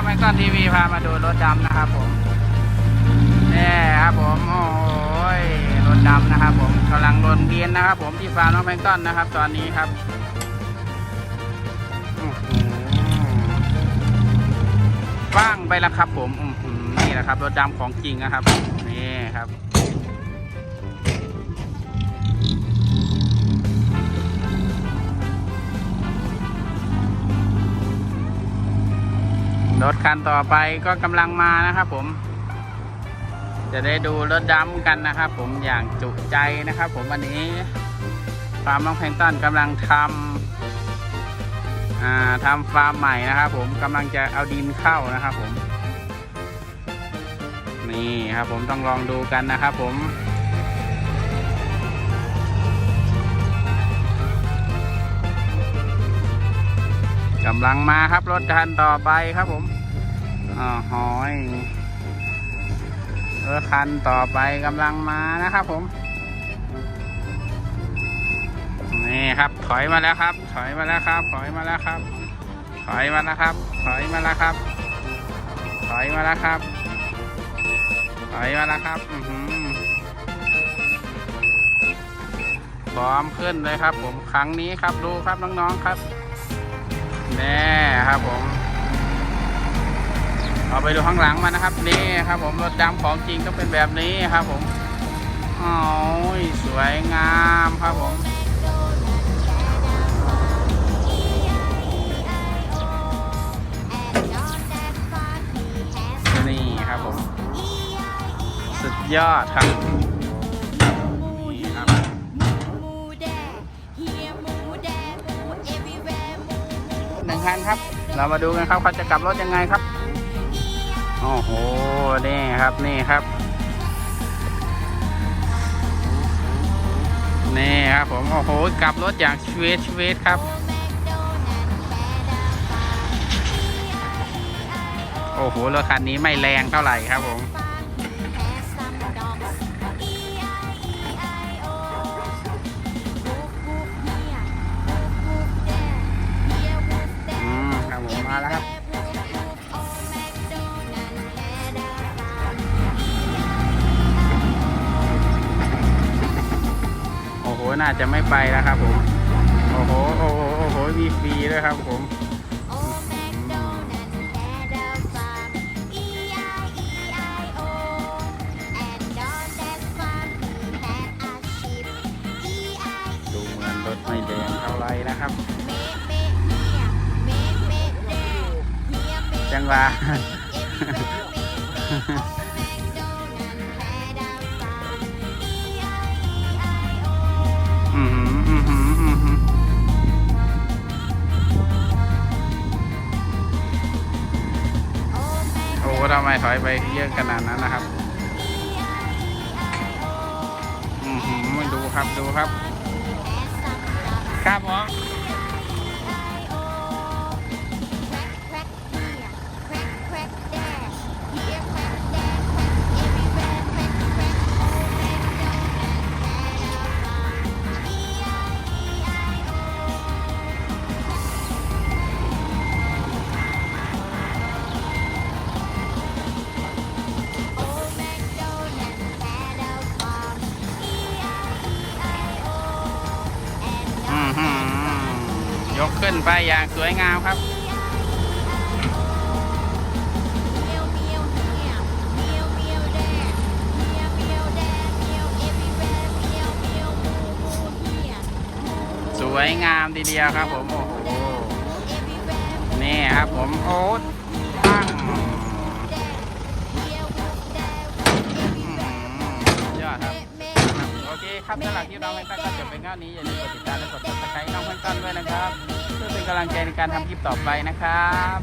ก็ไม่ก้อนทีวีพามาดูรถดำนะครับผมนี่ครับผมโอ้ยรถดำนะครับ ผมกำลังลนเบียนนะครับ ผมที่ฟาร์มน้องแพงต้นนะครับ ตอนนี้ครับว่างไปแล้วครับ ผมนี่แหละครับรถดำของจริงนะครับนี่ครับ รถคันต่อไปก็กำลังมานะครับผม จะได้ดูรถดำกันนะครับผมอย่างจุใจนะครับผมวันนี้ฟาร์มน้องแพงต้นกำลังทำอ่าทำฟาร์มใหม่นะครับผมกำลังจะเอาดินเข้านะครับผม นี่ครับผมต้องลองดูกันนะครับผม กำลังมาครับรถคันต่อไปครับผมอ๋อหอยรถคันต่อไปกำลังมานะครับผม นี่ครับถอยมาแล้วครับ ถอยมาแล้วครับ ถอยมาแล้วครับ ถอยมาแล้วครับ ถอยมาแล้วครับ ถอยมาแล้วครับถอยมาแล้วครับอืพร้อมขึ้นเลยครับ ผมครั้งนี้ครับดูครับน้องๆครับ แน่ครับผม เอาไปดูข้างหลังมันนะครับ นี่ครับผมรถดำของจริงต้องเป็นแบบนี้ครับผมโอ้ยสวยงามครับผมนี่ครับผม สุดยอดครับ หนึ่งคันครับ เรามาดูกันครับเขาจะกลับรถยังไงครับ โอ้โห นี่ครับ นี่ครับ นี่ครับผม โอ้โห กลับรถอย่างชเวตชเวตครับ โอ้โห รถคันนี้ไม่แรงเท่าไหร่ครับผม น่าจะไม่ไปแล้วครับผมโอ้โหโอ้โหโอ้โหมีฟรีด้วยครับผมอืมดูเหมือนรถไม่แดงเท่าไหรนะครับ จังหวะ ทำไมถอยไปเยอะขนาดนั้นนะครับอือหือดูครับดูครับ ครับผม ยกขึ้นไปอย่างสวยงามครับ สวยงามทีเดียวครับผม โอ้โหนี่ครับผมโอ๊ต เคครับสำหรับที่เราไม่ตั้งก็จบไปง่านี้อย่าลืมกดติดตามและกดติดตามน้องเพื่อนต้นด้วยนะครับเพื่อเป็นกำลังใจในการทำคลิปต่อไปนะครับ